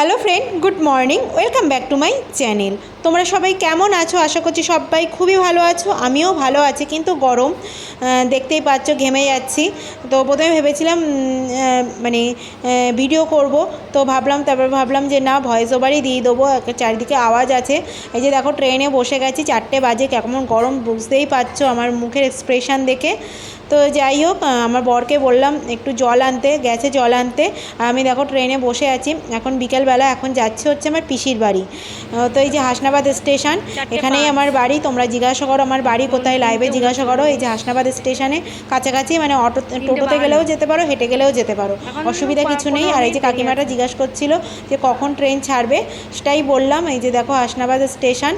Hello friend, good morning, welcome back to my channel. তোমরা সবাই কেমন আছো? আশা করছি সবাই খুবই ভালো আছো, আমিও ভালো আছি, কিন্তু গরম দেখতেই পাচ্ছ, ঘেমে যাচ্ছি। তো প্রথমে ভেবেছিলাম মানে ভিডিও করব। তো ভাবলাম, তারপর ভাবলাম যে না ভয়েস ওভারই দিয়ে দেবো চারিদিকে আওয়াজ আছে। এই যে দেখো ট্রেনে বসে গেছি, চারটে বাজে, কেমন গরম, বুঝতেই পারছ আমার মুখের এক্সপ্রেশন দেখে। তো যাই হোক আমার বরকে বললাম একটু জল আনতে গেছে জল আনতে। আমি দেখো ট্রেনে বসে আছি এখন বিকেলবেলা এখন যাচ্ছে হচ্ছে আমার পিসির বাড়ি। তো এই যে হাসনাবাদ স্টেশন এখানেই আমার বাড়ি তোমরা জিজ্ঞাসা করো আমার বাড়ি কোথায় লাইভে জিজ্ঞাসা করো। এই যে হাসনাবাদ স্টেশনে কাছাকাছি মানে অটো টোটোতে গেলেও যেতে পারো হেঁটে গেলেও যেতে পারো। অসুবিধা কিছু নেই। আর এই যে কাকিমাটা জিজ্ঞাসা করছিল যে কখন ট্রেন ছাড়বে সেটাই বললাম। এই যে দেখো হাসনাবাদ স্টেশন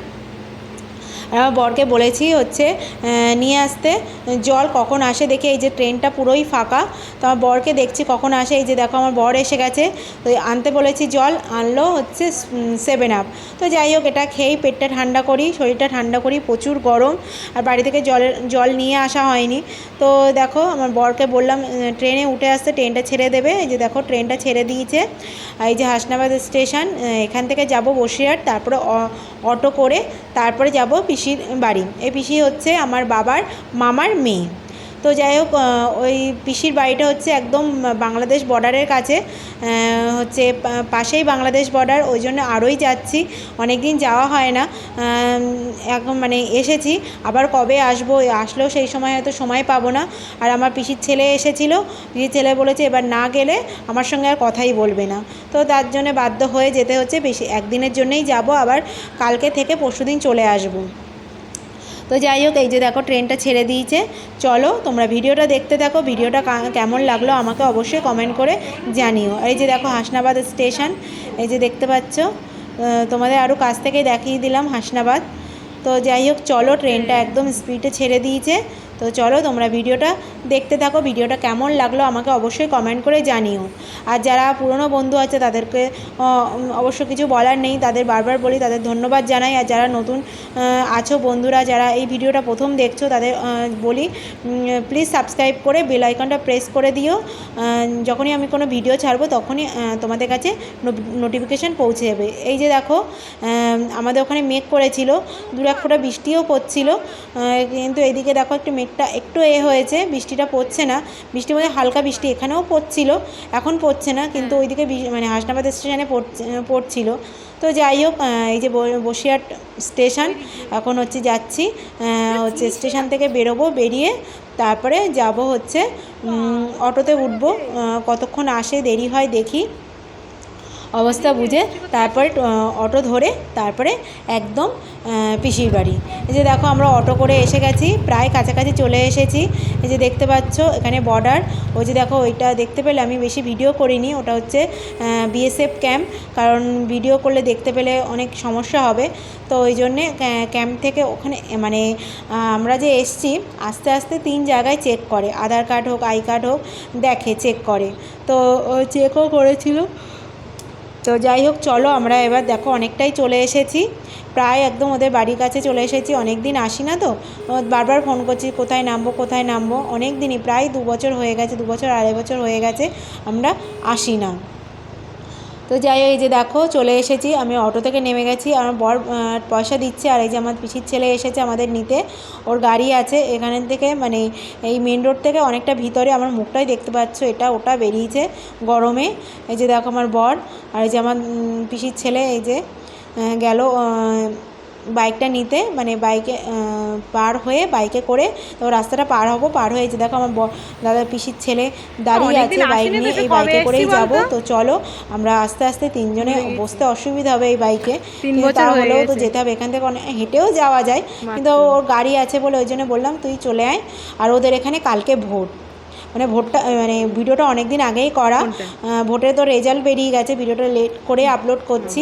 আমার বরকে বলেছি হচ্ছে নিয়ে আসতে। জল কখন আসে দেখে এই যে ট্রেনটা পুরোই ফাঁকা। তো আমার বরকে দেখছি কখন আসে। এই যে দেখো আমার বর এসে গেছে। তো আনতে বলেছি, জল আনলো হচ্ছে সেভেন আপ তো যাই হোক, এটা খেয়েই পেটটা ঠান্ডা করি, শরীরটা ঠান্ডা করি, প্রচুর গরম। আর বাড়ি থেকে জলের, জল নিয়ে আসা হয়নি। তো দেখো, আমার বরকে বললাম ট্রেনে উঠে আসতে, ট্রেনটা ছেড়ে দেবে। এই যে দেখো, ট্রেনটা ছেড়ে দিয়েছে। এই যে হাসনাবাদ স্টেশন এখান থেকে যাব বসিরহাট, তারপরে অটো করে তারপরে যাব পিসির বাড়ি। এই পিসি হচ্ছে আমার বাবার মামার মেয়ে। তো যাই হোক ওই পিসির বাড়িটা হচ্ছে একদম বাংলাদেশ বর্ডারের কাছে। হচ্ছে পাশেই বাংলাদেশ বর্ডার, ওই জন্য আরোই যাচ্ছি। অনেক দিন যাওয়া হয় না। এখন মানে এসেছি। আবার কবে আসব, আসলেও সেই সময় হয়তো সময় পাবো না। আর আমার পিসির ছেলে এসেছিল। পিসির ছেলে বলেছে, এবার না গেলে আমার সঙ্গে আর কথাই বলবে না। তো তার জন্য বাধ্য হয়ে যেতে হচ্ছে। বেশি, একদিনের জন্যই যাব। আবার কালকে থেকে পরশুদিন চলে আসব। তো যাই হোক, এই যে দেখো ট্রেনটা ছেড়ে দিয়েছে। চলো, তোমরা ভিডিওটা দেখতে দেখো, ভিডিওটা কেমন লাগল আমাকে অবশ্যই কমেন্ট করে জানিও। এই যে দেখো, হাসনাবাদ স্টেশন, এই যে দেখতে পাচ্ছ তোমাদের আরও কাছ থেকে দেখিয়ে দিলাম হাসনাবাদ। তো যাই হোক, চলো ট্রেনটা একদম স্পিডে ছেড়ে দিয়েছে। তো চলো তোমরা ভিডিওটা দেখতে থাকো, ভিডিওটা কেমন লাগল আমাকে অবশ্যই কমেন্ট করে জানিও। আর যারা পুরনো বন্ধু আছে তাদেরকে অবশ্য কিছু বলার নেই, তাদের বারবার বলি, তাদের ধন্যবাদ জানাই। আর যারা নতুন আছো বন্ধুরা, যারা এই ভিডিওটা প্রথম দেখছ, তাদের বলি প্লিজ সাবস্ক্রাইব করে বেল আইকনটা প্রেস করে দিও। যখনই আমি কোনো ভিডিও ছাড়বো, তখনই তোমাদের কাছে নোটিফিকেশান পৌঁছে যাবে। এই যে দেখো আমাদের ওখানে মেঘ করেছিল দু এক ফোঁটা বৃষ্টিও পড়ছিল কিন্তু এইদিকে দেখো একটু মেঘটা একটু এ হয়েছে বৃষ্টিটা পড়ছে না। বৃষ্টির মধ্যে হালকা বৃষ্টি এখানেও পড়ছিল এখন পড়ছে না কিন্তু ওইদিকে মানে হাসনাবাদ স্টেশনে পড়ছে পড়ছিল। তো যাই হোক এই যে বসিরহাট স্টেশন এখন হচ্ছে যাচ্ছি হচ্ছে স্টেশন থেকে বেরোবো বেরিয়ে তারপরে যাব হচ্ছে অটোতে উঠবো কতক্ষণ আসে দেরি হয় দেখি। অবস্থা বুঝে তারপরে অটো ধরে তারপরে একদম পিসির বাড়ি। এই যে দেখো আমরা অটো করে এসে গেছি, প্রায় কাছাকাছি চলে এসেছি। এই যে দেখতে পাচ্ছ এখানে বর্ডার ওই যে দেখো ওইটা দেখতে পেলে আমি বেশি ভিডিও করিনি, ওটা হচ্ছে বিএসএফ ক্যাম্প কারণ ভিডিও করলে দেখতে পেলে অনেক সমস্যা হবে। তো ওই জন্যে ক্যাম্প থেকে ওখানে মানে আমরা যে এসছি, আস্তে আস্তে তিন জায়গায় চেক করে। আধার কার্ড হোক আই কার্ড হোক, দেখে চেক করে। তো চেকও করেছিল। তো যাই হোক, চলো আমরা এবার দেখো অনেকটাই চলে এসেছি। প্রায় একদম ওদের বাড়ির কাছে চলে এসেছি অনেক দিন আসি না তো। বারবার ফোন করছি, কোথায় নামবো কোথায় নামবো? অনেক দিনই প্রায় দু বছর হয়ে গেছে, দু বছর, আড়াই বছর হয়ে গেছে আমরা আসি না। তো যাই এই যে দেখো, চলে এসেছি। আমি অটো থেকে নেমে গেছি। আমার বর পয়সা দিচ্ছে, আর এই যে আমার পিসির ছেলে এসেছে আমাদের নিতে। ওর গাড়ি আছে। এখান থেকে মানে এই মেন রোড থেকে অনেকটা ভিতরে আমার মুখটাই দেখতে পাচ্ছ। এটা ওটা বেরিয়েছে গরমে। এই যে দেখো আমার বর, আর এই যে আমার পিসির ছেলে এই যে গেল বাইকটা নিতে মানে বাইকে পার হয়ে বাইকে করে তো রাস্তাটা পার হব পার হয়ে যে দেখো আমার ব- দাদার পিসির ছেলে দাঁড়িয়ে আছে বাইক নিয়ে এই বাইকে করেই যাব। তো চলো আমরা আস্তে আস্তে তিনজনে বসতে অসুবিধা হবে এই বাইকে। বছর তা হলেও তো যেতে হবে এখান থেকে অনেক হেঁটেও যাওয়া যায়। কিন্তু ওর গাড়ি আছে বলে ওই জন্য বললাম তুই চলে আয়। আর ওদের এখানে কালকে ভোট। মানে ভোটটা মানে ভিডিওটা অনেক দিন আগেই করা? ভোটের তো রেজাল্ট বেরিয়ে গেছে ভিডিওটা লেট করে আপলোড করছি।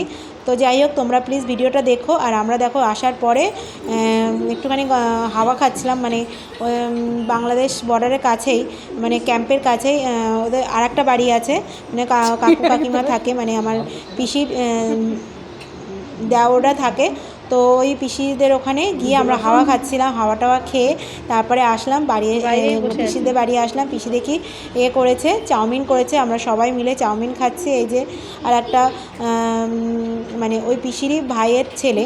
তো যাই হোক, তোমরা প্লিজ ভিডিওটা দেখো আর আমরা দেখো আসার পরে একটুখানি হাওয়া খাচ্ছিলাম মানে বাংলাদেশ বর্ডারের কাছেই মানে ক্যাম্পের কাছেই ওদের আর একটা বাড়ি আছে মানে কাকু কাকিমা থাকে মানে আমার পিসির দেওরা থাকে তো ওই পিসিদের ওখানে গিয়ে আমরা হাওয়া খাচ্ছিলাম হাওয়া টাওয়া খেয়ে তারপরে আসলাম বাড়ি পিসিদের বাড়ি আসলাম পিসি দেখি এ করেছে চাউমিন করেছে আমরা সবাই মিলে চাউমিন খাচ্ছি এই যে আর একটা মানে ওই পিসিরই ভাইয়ের ছেলে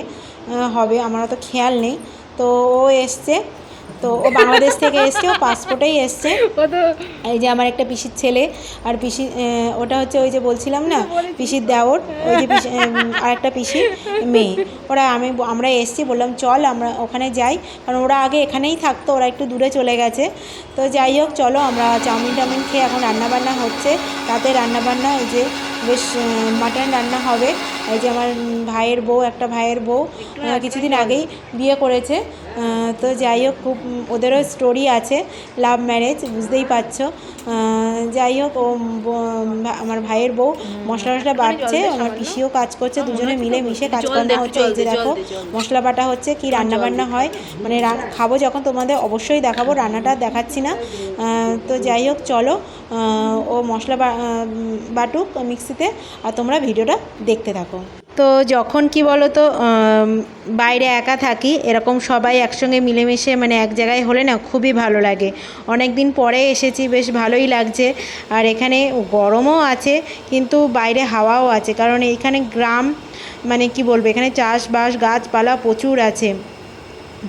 হবে আমার তো খেয়াল নেই তো ও এসছে তো ও বাংলাদেশ থেকে এসছে ও পাসপোর্টেই এসছে। এই যে আমার একটা পিসির ছেলে আর পিসি ওটা হচ্ছে ওই যে বলছিলাম না পিসির দেওর ওই যে আর একটা পিসির মেয়ে। ওরা আমি আমরা এসছি বললাম চল আমরা ওখানে যাই। কারণ ওরা আগে এখানেই থাকতো ওরা একটু দূরে চলে গেছে। তো যাই হোক চলো আমরা চাউমিন টাউমিন খেয়ে এখন রান্নাবান্না হচ্ছে। রাতে রান্নাবান্না এই যে বেশ মাটন রান্না হবে। এই যে আমার ভাইয়ের বউ একটা ভাইয়ের বউ কিছুদিন আগেই বিয়ে করেছে। তো যাই হোক খুব ওদেরও স্টোরি আছে লাভ ম্যারেজ বুঝতেই পারছ। যাই হোক ও আমার ভাইয়ের বউ মশলা টশলা বাটছে আমার পিসিও কাজ করছে দুজনে মিলে মিশে কাজকর্ম দে, হচ্ছে এই যে দেখো। মশলা বাটা হচ্ছে কি রান্না বান্না হয়? মানে খাব যখন তোমাদের অবশ্যই দেখাবো রান্নাটা দেখাচ্ছি না। তো যাই হোক চলো ও মশলা বাটুক মিক্সিতে আর তোমরা ভিডিওটা দেখতে থাকো। তো যখন কি বলো তো বাইরে একা থাকি এরকম সবাই একসঙ্গে মিলেমিশে মানে এক জায়গায় হলে না খুবই ভালো লাগে। অনেক দিন পরে এসেছি বেশ ভালোই লাগছে। আর এখানে গরমও আছে, কিন্তু বাইরে হাওয়াও আছে। কারণ এখানে গ্রাম মানে কি বলব, এখানে চাষবাস গাছপালা প্রচুর আছে।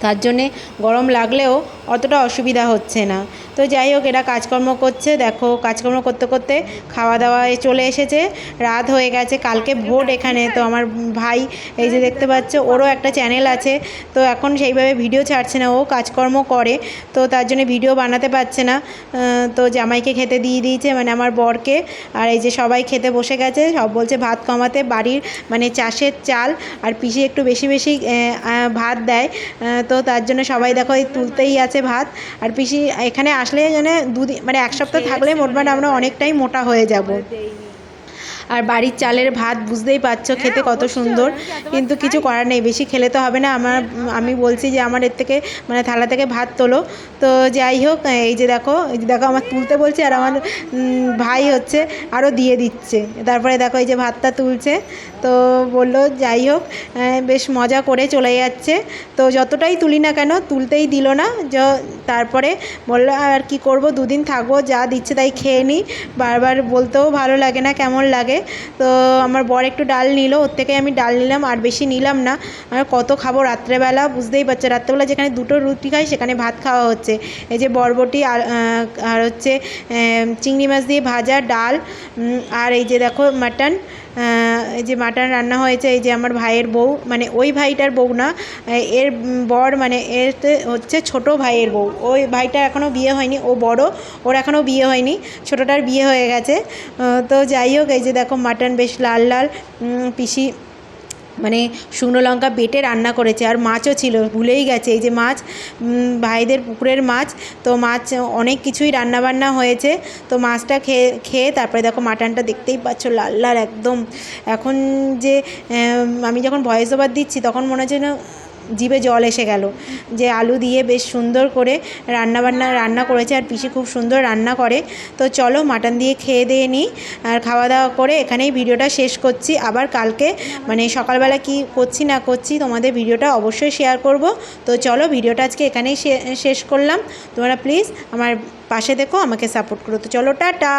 তার জন্যে গরম লাগলেও অতটা অসুবিধা হচ্ছে না। তো যাই হোক, এরা কাজকর্ম করছে। দেখো, কাজকর্ম করতে করতে খাওয়া দাওয়ায় চলে এসেছে। রাত হয়ে গেছে, কালকে ভোট এখানে। তো আমার ভাই, এই যে দেখতে পাচ্ছ, ওরও একটা চ্যানেল আছে। তো এখন সেইভাবে ভিডিও ছাড়ছে না, ও কাজকর্ম করে। তো তার জন্য ভিডিও বানাতে পারছে না। তো জামাইকে খেতে দিয়ে দিয়েছে মানে আমার বরকে। আর এই যে সবাই খেতে বসে গেছে, সব বলছে ভাত কমাতে। বাড়ির মানে চাষের চাল আর পিসি একটু বেশি বেশি ভাত দেয়। তো তার জন্য সবাই দেখো, এই তুলতেই আছে ভাত। আর পিসি, এখানে আসলে যেন দুদিন মানে এক সপ্তাহ থাকলে মোটমাট আমরা অনেকটাই মোটা হয়ে যাব। আর বাড়ির চালের ভাত বুঝতেই পারছ খেতে কত সুন্দর। কিন্তু কিছু করার নেই বেশি খেলে তো হবে না। আমার আমি বলছি যে আমার এর থেকে মানে থালা থেকে ভাত তোলো। তো যাই হোক এই যে দেখো এই যে দেখো আমার তুলতে বলছে আর আমার ভাই হচ্ছে আরও দিয়ে দিচ্ছে। তারপরে দেখো এই যে ভাতটা তুলছে। তো বলল যাই হোক বেশ মজা করে চলে যাচ্ছে। তো যতটাই তুলি না কেন তুলতেই দিল না। য- তারপরে বলল আর কি করব? দুদিন থাকব যা দিচ্ছে তাই খেয়ে নিই বারবার বলতেও ভালো লাগে না কেমন লাগে। তো আমার বর একটু ডাল নিল, ওর থেকে আমি ডাল নিলাম আর বেশি নিলাম না। আর কত খাব রাত্রেবেলা বুঝতেই পারছ, রাত্রেবেলা যেখানে দুটো রুটি খাই সেখানে ভাত খাওয়া হচ্ছে। এই যে বরবটি আর আর হচ্ছে চিংড়ি মাছ দিয়ে ভাজা ডাল আর এই যে দেখো মাটন এই যে মাটন রান্না হয়েছে, এই যে আমার ভাইয়ের বউ মানে ওই ভাইটার বউ না এর বর মানে এর হচ্ছে ছোট ভাইয়ের বউ। ওই ভাইটা এখনও বিয়ে হয়নি, ও বড়, ওর এখনও বিয়ে হয়নি, ছোটোটার বিয়ে হয়ে গেছে। তো যাই হোক, এই যে দেখো মাটন বেশ লাল লাল পিসি মানে শুকনো লঙ্কা বেটে রান্না করেছে আর মাছও ছিল, ভুলেই গেছে। এই যে মাছ ভাইদের পুকুরের মাছ, তো মাছ অনেক কিছুই রান্না বান্না হয়েছে। তো মাছটা খেয়ে খেয়ে তারপরে দেখো মাটনটা দেখতেই পাচ্ছ লাল লাল একদম। এখন যে আমি যখন ভয়েস ওভার দিচ্ছি তখন মনে হচ্ছে না জিভে জল এসে গেল যে আলু দিয়ে বেশ সুন্দর করে রান্না বান্না রান্না করেছে আর পিসি খুব সুন্দর রান্না করে। তো চলো মাটন দিয়ে খেয়ে দিয়ে নিই আর খাওয়া দাওয়া করে এখানেই ভিডিওটা শেষ করছি। আবার কালকে মানে সকালবেলা কি করছি না করছি তোমাদের ভিডিওটা অবশ্যই শেয়ার করব। তো চলো ভিডিওটা আজকে এখানেই শেষ করলাম। তোমরা প্লিজ আমার পাশে দেখো, আমাকে সাপোর্ট করো। তো চলো, টাটা!